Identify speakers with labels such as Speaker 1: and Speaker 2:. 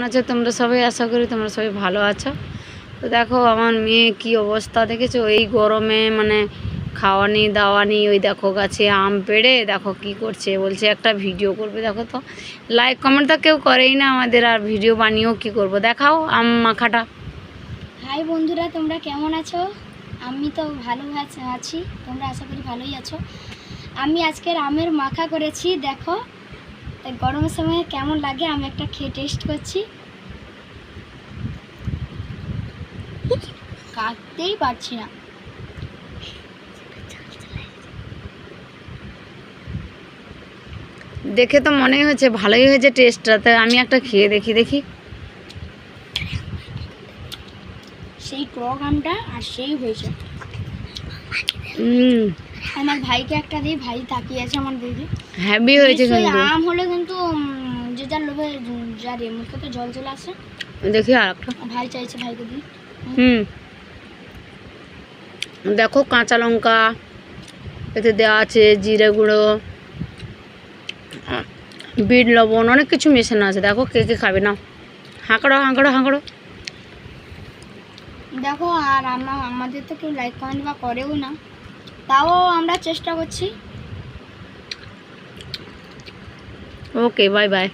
Speaker 1: কেমন আছো তোমরা সবাই আশা করি তোমরা সবাই ভালো আছো। তো দেখো, আমার মেয়ে কি অবস্থা দেখেছ? এই গরমে মানে খাওয়ানি দাওয়ানি, ওই দেখো গাছে আম পেড়ে, দেখো কি করছে, বলছে একটা ভিডিও করবে, দেখো তো। লাইক কমেন্ট তো কেউ করেই না আমাদের, আর ভিডিও বানিয়েও কি করব? দেখাও আম মাখাটা।
Speaker 2: হাই বন্ধুরা, তোমরা কেমন আছো? আমি তো ভালো আছ- আছি। তোমরা আশা করি ভালোই আছো। আমি আজকের আমের মাখা করেছি, দেখো। তাই গরমের সময় কেমন লাগে? আমি একটা খেয়ে টেস্ট করছি। কাটতেই পারছি না।
Speaker 1: দেখে তো মনেই হচ্ছে ভালোই হয়েছে টেস্টটা তাই আমি একটা খেয়ে দেখি দেখি।
Speaker 2: সেই টক আমটা আর সেই হয়েছে। আমার ভাইকে একটা দিই ভাই তাকিয়ে আছে আমার দিদি
Speaker 1: হ্যাভি হয়েছে কিন্তু।
Speaker 2: আম হলে কিন্তু যে যার লোভে যার মুখে তো জল চলে আসে।
Speaker 1: দেখি আর একটা।
Speaker 2: ভাই চাইছে ভাইকে দিই।
Speaker 1: হুম। দেখো কাঁচা লঙ্কা এতে দেওয়া আছে জিরে গুঁড়ো বিট লবণ অনেক কিছু মেশানো আছে। দেখো কে কে খাবে না হাঁকড়ো হাঁকড়ো হাঁকড়ো।
Speaker 2: দেখো, আর আমরা আমাদের তো কেউ লাইক কমেন্ট বা করেও না। তাও আমরা চেষ্টা করছি।
Speaker 1: Okay bye bye